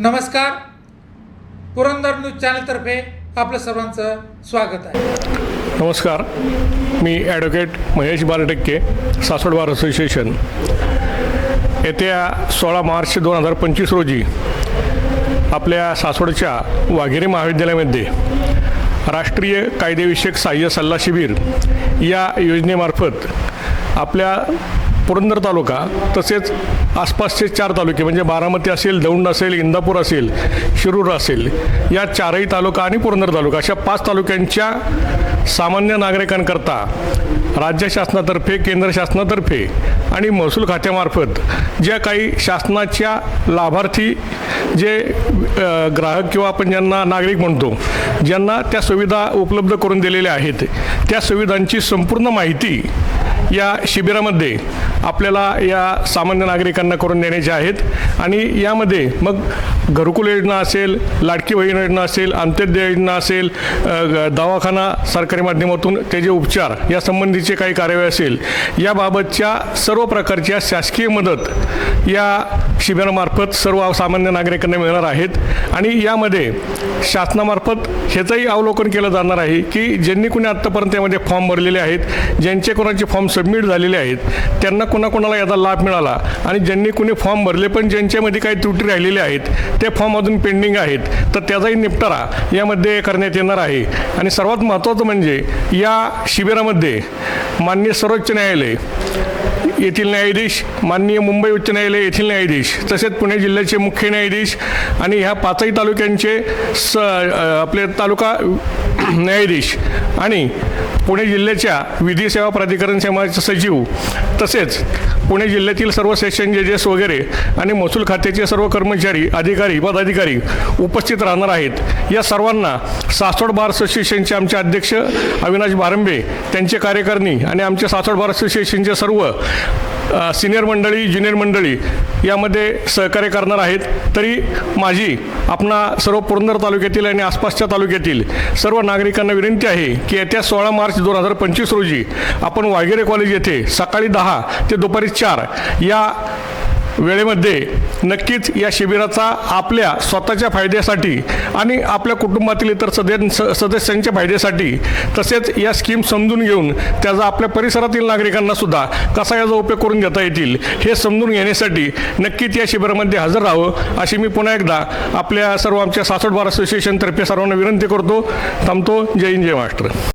नमस्कार. पुरंदर न्यूज चॅनलतर्फे आपलं सर्वांचं स्वागत आहे. नमस्कार. मी advocate Mahesh Baltakke Saswad bar association येत्या सोळा मार्च दोन हजार पंचवीस रोजी आपल्या सासवडच्या वाघेरे महाविद्यालयामध्ये राष्ट्रीय कायदेविषयक सहाय्य सल्ला शिबिर या योजनेमार्फत आपल्या पुरंदर तालुका तसेच आसपासचे चार तालुके म्हणजे बारामती असेल दौंड असेल इंदापूर असेल शिरूर असेल या चारही तालुका आणि पुरंदर तालुका अशा पाच तालुक्यांच्या सामान्य नागरिकांकरता राज्य शासनातर्फे केंद्र शासनातर्फे आणि महसूल खात्यामार्फत ज्या काही शासनाच्या लाभार्थी जे ग्राहक किंवा आपण ज्यांना नागरिक म्हणतो ज्यांना त्या सुविधा उपलब्ध करून दिलेल्या आहेत त्या सुविधांची संपूर्ण माहिती या शिबिरामध्ये आपल्याला या सामान्य नागरिकांना करून देण्याचे आहेत. आणि यामध्ये मग घरकुल योजना असेल लाडकी बहीण योजना असेल अंत्योदय योजना असेल दवाखाना सरकारी माध्यमातून त्याचे उपचार या संबंधीचे काही कार्यवाही असेल याबाबतच्या सर्व प्रकारच्या शासकीय मदत या शिबिरामार्फत सर्व सामान्य नागरिकांना मिळणार आहेत. आणि यामध्ये शासनामार्फत ह्याचंही अवलोकन केलं जाणार आहे की ज्यांनी कोणी आत्तापर्यंत यामध्ये फॉर्म भरलेले आहेत ज्यांचे कोणाचे फॉर्म सबमिट झालेले आहेत त्यांना कोणाकोणाला याचा लाभ मिळाला. आणि ज्यांनी कुणी फॉर्म भरले पण ज्यांच्यामध्ये काही त्रुटी राहिलेल्या आहेत ते फॉर्म अजून पेंडिंग आहेत तर त्याचाही निपटारा यामध्ये करण्यात येणार आहे. आणि सर्वात महत्त्वाचं म्हणजे या शिबिरामध्ये मान्य सर्वोच्च न्यायालय येथील न्यायाधीश माननीय मुंबई उच्च न्यायालय येथील न्यायाधीश तसेच पुणे जिल्ह्याचे मुख्य न्यायाधीश आणि ह्या पाचही तालुक्यांचे स आपले तालुका न्यायाधीश आणि पुणे जिल्ह्याच्या विधी सेवा प्राधिकरण समाजाचे सचिव तसेच पुणे जिल्ह्यातील सर्व सेशन जजेस वगैरे आणि महसूल खात्याचे सर्व कर्मचारी अधिकारी पदाधिकारी उपस्थित राहणार आहेत. या सर्वांना सासवड बार असोसिएशनचे आमचे अध्यक्ष अविनाश बारंबे त्यांचे कार्यकारिणी आणि आमचे सासवड बार असोसिएशनचे सर्व सिनियर मंडळी ज्युनियर मंडळी यामध्ये सहकार्य करणार आहेत. तरी माझी आपणा सर्व पुरंदर तालुक्यातील आणि आसपासच्या तालुक्यातील सर्व नागरिकांना विनंती आहे की येत्या सोळा मार्च दोन हजार पंचवीस रोजी आपण वाघेरे कॉलेज येथे सकाळी दहा ते दुपारी चार या वेळेमध्ये नक्कीच या शिबिराचा आपल्या स्वतःच्या फायद्यासाठी आणि आपल्या कुटुंबातील इतर सदन स सदस्यांच्या फायद्यासाठी तसेच या स्कीम समजून घेऊन त्याचा आपल्या परिसरातील नागरिकांना सुद्धा कसा याचा उपयोग करून घेता येतील हे समजून घेण्यासाठी नक्कीच या शिबिरामध्ये हजर राहावं अशी मी पुन्हा एकदा आपल्या सर्व आमच्या सासोड बार असोसिएशनतर्फे सर्वांना विनंती करतो. थांबतो. जय हिंद जय महाराष्ट्र.